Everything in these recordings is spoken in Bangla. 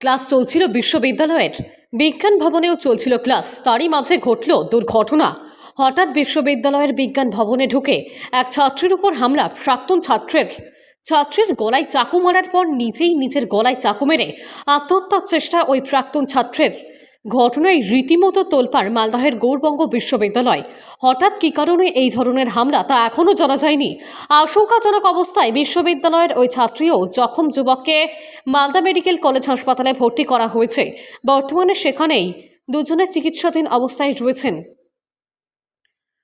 ক্লাস চলছিল বিশ্ববিদ্যালয়ের। বিজ্ঞান ভবনেও চলছিল ক্লাস। তারই মাঝে ঘটল দুর্ঘটনা। হঠাৎ বিশ্ববিদ্যালয়ের বিজ্ঞান ভবনে ঢুকে এক ছাত্রের উপর হামলা। প্রাক্তন ছাত্রের ছাত্রের গলায় চাকু মারার পর নিজেই নিজের গলায় চাকু মেরে আত্মহত্যার চেষ্টা ওই প্রাক্তন ছাত্রের। ঘটনায় রীতিমতো তোলপাড় মালদহের গৌরবঙ্গ বিশ্ববিদ্যালয়। হঠাৎ কী কারণে এই ধরনের হামলা তা এখনও জানা যায়নি। আশঙ্কাজনক অবস্থায় বিশ্ববিদ্যালয়ের ওই ছাত্রীও জখম যুবককে মালদা মেডিকেল কলেজ হাসপাতালে ভর্তি করা হয়েছে। বর্তমানে সেখানেই দুজনের চিকিৎসাধীন অবস্থায় রয়েছেন।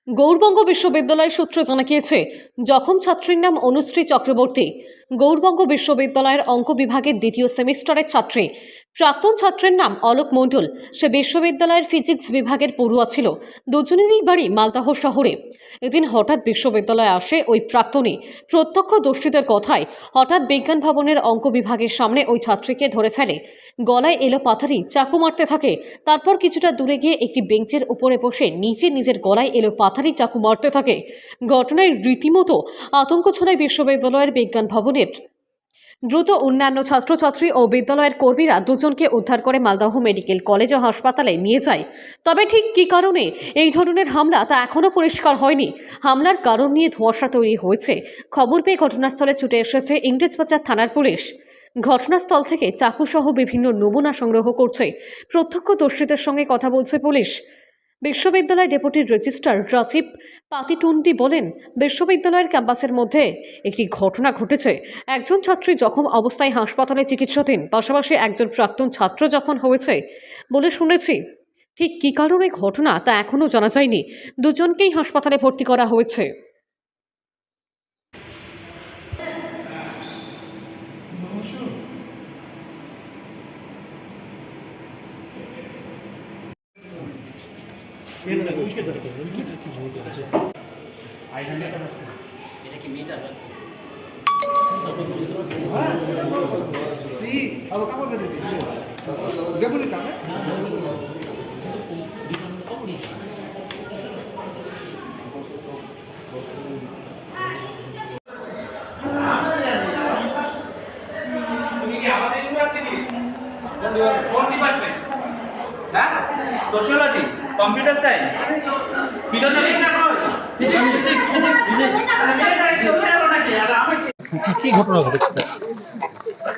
গৌরবঙ্গ বিশ্ববিদ্যালয় সূত্রে জানা গিয়েছে, জখম ছাত্রীর নাম অনুশ্রী চক্রবর্তী। গৌরবঙ্গ বিশ্ববিদ্যালয়ের অঙ্ক বিভাগের দ্বিতীয় সেমিস্টারের ছাত্রী। প্রাক্তন ছাত্রের নাম অলোক মণ্ডল। সে বিশ্ববিদ্যালয়ের ফিজিক্স বিভাগের পড়ুয়া ছিল। দুজনেরই বাড়ি মালদাহ শহরে। এদিন হঠাৎ বিশ্ববিদ্যালয়ে আসে ওই প্রাক্তনী। প্রত্যক্ষদর্শীদের কথায় হঠাৎ বিজ্ঞান ভবনের অঙ্ক বিভাগের সামনে ওই ছাত্রীকে ধরে ফেলে। গলায় এলো পাথারি, চাকু মারতে থাকে। তারপর কিছুটা দূরে গিয়ে একটি বেঞ্চের উপরে বসে নিচে নিজের গলায় এলো পাথারি, চাকু মারতে থাকে। ঘটনায় রীতিমতো আতঙ্ক ছড়ায় বিশ্ববিদ্যালয়ের বিজ্ঞান ভবনের দ্রুত অন্যান্য ছাত্রছাত্রী ও বিদ্যালয়ের কর্মীরা দুজনকে উদ্ধার করে মালদহ মেডিকেল কলেজ ও হাসপাতালে নিয়ে যায়। তবে ঠিক কী কারণে এই ধরনের হামলা তা এখনও পরিষ্কার হয়নি? হামলার কারণ নিয়ে ধোঁয়াশা তৈরি হয়েছে। খবর পেয়ে ঘটনাস্থলে ছুটে এসেছে ইংরেজবাজার থানার পুলিশ। ঘটনাস্থল থেকে চাকুসহ বিভিন্ন নমুনা সংগ্রহ করছে। প্রত্যক্ষদর্শীদের সঙ্গে কথা বলছে পুলিশ। বিশ্ববিদ্যালয় ডেপুটির রেজিস্ট্রার রাজীব পাতিটুন্ডি বলেন, বিশ্ববিদ্যালয়ের ক্যাম্পাসের মধ্যে একটি ঘটনা ঘটেছে। একজন ছাত্রী জখম অবস্থায় হাসপাতালে চিকিৎসাধীন, পাশাপাশি একজন প্রাক্তন ছাত্র যখন হয়েছে বলে শুনেছি। ঠিক কী কারণে ঘটনা তা এখনও জানা যায়নি। দুজনকেই হাসপাতালে ভর্তি করা হয়েছে। কোন ডিপার্টমেন্ট হ্যাঁ? Sociology computer science. ফিলোসফি কি ঘটনা ঘটেছে?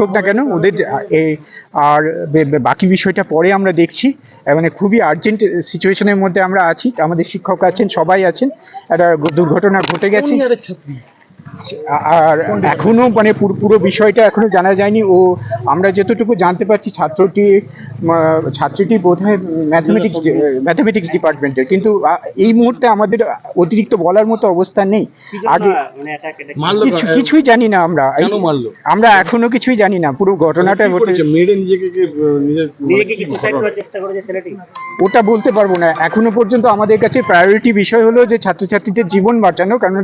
হোক না কেন, ওদের আর বাকি বিষয়টা পরে আমরা দেখছি। মানে খুবই আর্জেন্ট সিচুয়েশনের মধ্যে আমরা আছি। আমাদের শিক্ষক আছেন, সবাই আছেন। একটা দুর্ঘটনা ঘটে গেছে। আর এখনও মানে পুরো পুরো বিষয়টা এখনও জানা যায়নি। ও আমরা যতটুকু জানতে পারছি ছাত্রটি ছাত্রটি বোধহয় ম্যাথমেটিক্স ম্যাথমেটিক্স ডিপার্টমেন্টের কিন্তু এই মুহূর্তে আমাদের অতিরিক্ত বলার মতো অবস্থা নেই। আগে কিছু কিছুই জানি না আমরা? আমরা এখনও কিছুই জানি না। পুরো ঘটনাটা ওটা বলতে পারব না। এখনও পর্যন্ত আমাদের কাছে প্রায়োরিটি বিষয় হলো যে ছাত্রছাত্রীদের জীবন বাঁচানো কারণ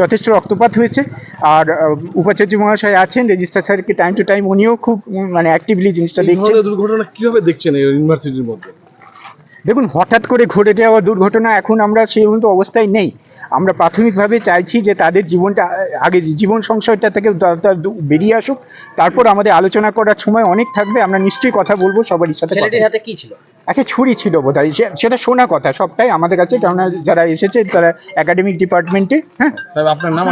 যথেষ্ট রক্তপাত হয়েছে। আর উপাচার্য মহাশয় আছেন রেজিস্ট্রার স্যারকে টাইম টু টাইম উনিও খুব মানে অ্যাক্টিভলি জিনিসটা দেখছেন। দুর্ঘটনা কীভাবে দেখছেন ইউনিভার্সিটির মধ্যে? দেখুন হঠাৎ করে ঘটে যাওয়া দুর্ঘটনা এখন আমরা সেই মতো অবস্থায় নেই। আমরা প্রাথমিকভাবে চাইছি যে তাদের জীবনটা আগে জীবন সংশয়টা থেকে বেরিয়ে আসুক তারপর আমাদের আলোচনা করার সময় অনেক থাকবে আমরা নিশ্চয়ই কথা বলব সবারই সাথে হাতে কি ছিল? একটা ছুরি ছিল বোধ হয় সেটা শোনা কথা সবটাই আমাদের কাছে কেননা যারা এসেছে তারা একাডেমিক ডিপার্টমেন্টে হ্যাঁ? আপনার নাম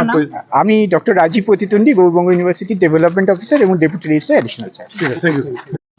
আমি ডক্টর রাজীব প্রতিতন্ডী গৌরবঙ্গ ইউনিভার্সিটি ডেভেলপমেন্ট অফিসার এবং ডেপুটি রেজিস্ট্রার অ্যাডিশনাল স্যার ঠিক আছে থ্যাংক ইউ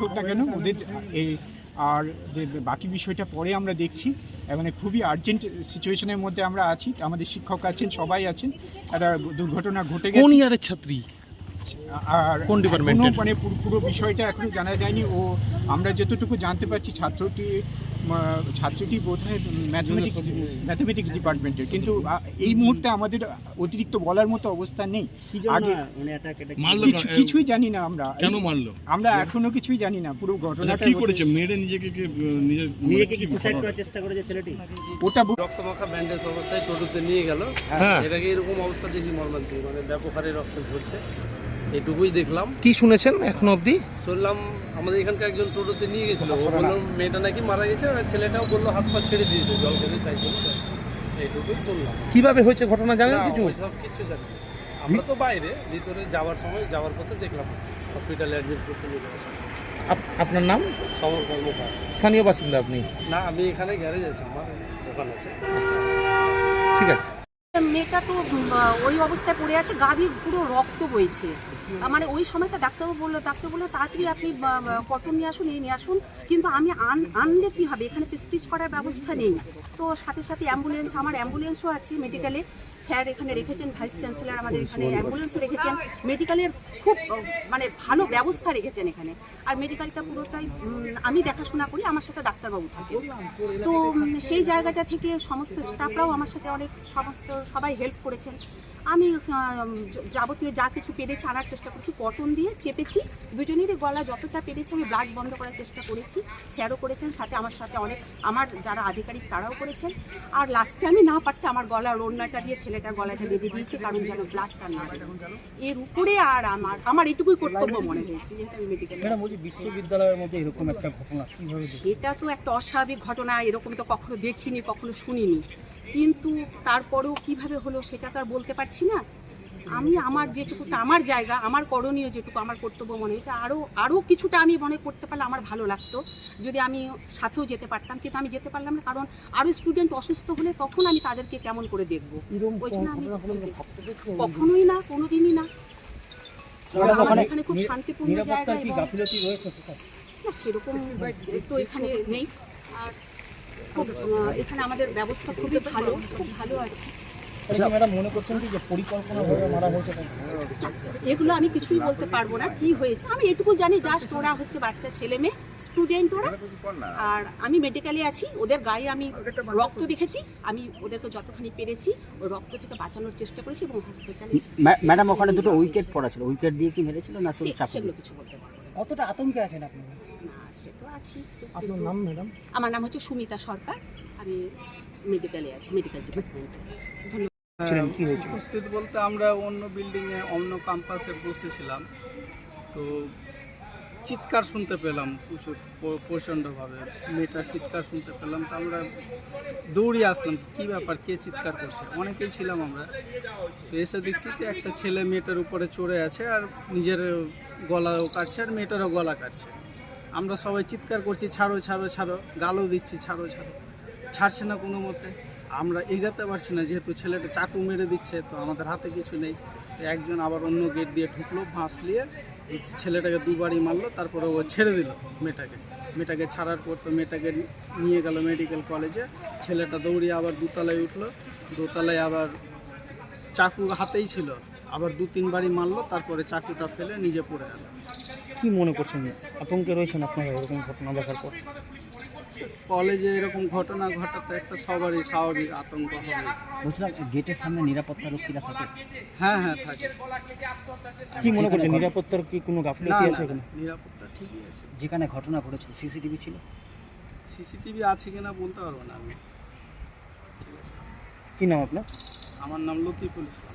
হোক না কেন ওদের, এই, আর বাকি বিষয়টা পরে আমরা দেখছি। মানে খুবই আর্জেন্ট সিচুয়েশনের মধ্যে আমরা আছি। আমাদের শিক্ষক আছেন, সবাই আছেন। একটা দুর্ঘটনা ঘটে গেছে। ছাত্রী? আর কোন এখনও ডিপার্টমেন্টের? মানে পুরো বিষয়টা এখনও জানা যায়নি। ও আমরা যতটুকু জানতে পারছি ছাত্রটি ছাত্রটি বোধ হয় ম্যাথমেটিক্স ম্যাথমেটিক্স ডিপার্টমেন্টের কিন্তু এই মুহূর্তে আমাদের অতিরিক্ত বলার মতো অবস্থা নেই। আগে কা- কিছুই জানি না আমরা। কেন মারলো? আমরা এখনও কিছুই জানি না। পুরো ঘটনা ঘটনাটা কি করেছে? মেয়েরা নিজেকে কি, নিজেকে কি মানে সুসাইড করার চেষ্টা করেছে ছেলেটি? ওটা ব্যান্ডেজ অবস্থায় টোটোতে নিয়ে গেল। হ্যাঁ। এটাকে এরকম অবস্থা দেখি মর্মান্তিক। মানে ব্যাপক হারে রক্ত ঝরছে। এটুকুই দেখলাম। কি শুনেছেন এখনও অবধি? শুনলাম আমাদের এখানকার একজন টোটোতে নিয়ে গেছিল। ও বলল মেয়েটা নাকি মারা গেছে। আর ছেলেটাও বলল হাত পা ছেড়ে দিয়েছে জল খেতে চাইছিল এইটুকুই শুনলাম। কীভাবে হয়েছে ঘটনা জানেন না, কিছু? ওইসব কিচ্ছু জানি না। আমরা তো বাইরে ভিতরে যাওয়ার সময় যাওয়ার পথে দেখলাম। হসপিটালে অ্যাডমিট করতে নিয়ে আপনার নাম? সমর কর্মকার। স্থানীয় বাসিন্দা আপনি। না আমি এখানে গ্যারেজ আছে আমার দোকান আছে। ঠিক আছে। মেয়েটা তো ওই অবস্থায় পড়ে আছে, গা দিয়ে পুরো রক্ত বইছে। মানে ওই সময়টা ডাক্তারবাবু বলল ডাক্তার বলল, তাড়াতাড়ি আপনি কটন নিয়ে আসুন এই নিয়ে আসুন। কিন্তু আমি আন, আনলে কী হবে? এখানে প্রেসক্রিজ করার ব্যবস্থা নেই। তো সাথে সাথে অ্যাম্বুলেন্স আমার অ্যাম্বুলেন্সও আছে মেডিকেলে স্যার এখানে রেখেছেন ভাইস চ্যান্সেলর আমাদের এখানে অ্যাম্বুলেন্সও রেখেছেন। মেডিকেলের খুব মানে ভালো ব্যবস্থা রেখেছেন এখানে। আর মেডিকেলটা পুরোটাই আমি দেখাশোনা করি, আমার সাথে ডাক্তারবাবু থাকে। তো সেই জায়গাটা থেকে সমস্ত স্টাফরাও আমার সাথে অনেক সমস্ত সবাই হেল্প করেছেন। আমি যাবতীয় যা কিছু পেরেছি আনার চেষ্টা করেছি কটন দিয়ে চেপেছি। দুজনেরই গলা যতটা পেরেছি আমি ব্লাড বন্ধ করার চেষ্টা করেছি। স্যারও করেছেন সাথে আমার সাথে অনেক আমার যারা আধিকারিক তারাও করেছেন। আর লাস্টে আমি না পারতে আমার গলার ওড়নাটা দিয়ে ছেলেটার গলাটা বেঁধে দিয়েছি কারণ যেন ব্লাডটা না এর উপরে আর আমার আমার এটুকুই কর্তব্য মনে হয়েছে যেহেতু আমি মেডিকেল বিশ্ববিদ্যালয়ের মধ্যে এরকম একটা ঘটনা এটা তো একটা অস্বাভাবিক ঘটনা এরকম তো কখনো দেখিনি কখনো শুনিনি। কিন্তু তারপরেও কীভাবে হলো সেটা তো আর বলতে পারছি না। আমি আমার যেটুকু আমার জায়গা আমার করণীয় যেটুকু আমার কর্তব্য মনে হয়েছে আরও আরও কিছুটা আমি মনে করতে পারলে আমার ভালো লাগতো। যদি আমি সাথেও যেতে পারতাম কিন্তু আমি যেতে পারলাম না কারণ আরও স্টুডেন্ট অসুস্থ হলে তখন আমি তাদেরকে কেমন করে দেখব? ওই জন্য আমি কখনোই না কোনোদিনই না। আমার এখানে খুব শান্তিপূর্ণ জায়গা? না সেরকম তো এখানে নেই। আর খুব এখানে আমাদের ব্যবস্থা খুবই ভালো খুব ভালো আছে। তাকে? এগুলো আমি কিছুই বলতে পারব না কি হয়েছে। আমি এটুকু জানি জাস্ট ওরা হচ্ছে বাচ্চা ছেলে মেয়ে স্টুডেন্ট ওরা। আর আমি মেডিকেলে আছি ওদের গায়ে আমি রক্ত দেখেছি আমি ওদেরকে যতখানি পেরেছি ওই রক্ত থেকে বাঁচানোর চেষ্টা করেছি এবং হসপিটালে ম্যাডাম ওখানে দুটো উইকেট পড়া ছিল উইকেট দিয়ে কি মেরেছিল না শুধু চাপ সেগুলো কিছু বলতে পারব। কতটা আতঙ্কে আছেন আপনি? সে তো আছি আপনার নাম ম্যাডাম? আমার নাম হচ্ছে সুমিতা সরকার। আমি মেডিকেলে আছি মেডিকেল ডিপার্টমেন্টে ধন্যবাদ উপস্থিত বলতে আমরা অন্য বিল্ডিংয়ে অন্য ক্যাম্পাসে বসেছিলাম। তো চিৎকার শুনতে পেলাম প্রচুর প্রচণ্ডভাবে। মেয়েটার চিৎকার শুনতে পেলাম তো আমরা দৌড়িয়ে আসলাম কী ব্যাপার কে চিৎকার করছে? অনেকেই ছিলাম আমরা। তো এসে দেখছি যে একটা ছেলে মেয়েটার উপরে চড়ে আছে আর নিজের গলাও কাটছে আর মেয়েটারও গলা কাটছে। আমরা সবাই চিৎকার করছি, ছাড়ো ছাড়ো ছাড়ো, গালও দিচ্ছি, ছাড়ো ছাড়ো। ছাড়ছে না কোনো মতে। আমরা এগাতে পারছি না, যেহেতু ছেলেটা চাকু মেরে দিচ্ছে, তো আমাদের হাতে কিছু নেই। একজন আবার অন্য গেট দিয়ে ঢুকলো ফাঁস নিয়ে ছেলেটাকে দুবারই মারলো, তারপরে ও ছেড়ে দিল মেয়েটাকে। মেয়েটাকে ছাড়ার পর তো মেয়েটাকে নিয়ে গেল মেডিকেল কলেজে। ছেলেটা দৌড়িয়ে আবার দোতলায় উঠল। দোতলায় আবার চাকু হাতেই ছিল। আবার দু তিনবারই মারলো, তারপরে চাকুটা ফেলে নিজে পড়ে গেল। কি মনে করছেন? আতঙ্কে রয়েছেন আপনারা এরকম ঘটনা দেখার পর? কলেজে এরকম ঘটনা ঘটাতে একটা সবারই স্বাভাবিক আতঙ্ক হবে। বলছিলাম গেটের সামনে নিরাপত্তা রক্ষীরা থাকে। হ্যাঁ হ্যাঁ থাকে। কি মনে করছেন নিরাপত্তার কি কোনো গাফিলতি আছে এখানে? নিরাপত্তা ঠিকই আছে। যেখানে ঘটনা ঘটেছিল সিসিটিভি ছিল? সিসিটিভি আছে কিনা বলতে পারব না আমি। ঠিক আছে। কি নাম আপনার? আমার নাম লতিফুল ইসলাম।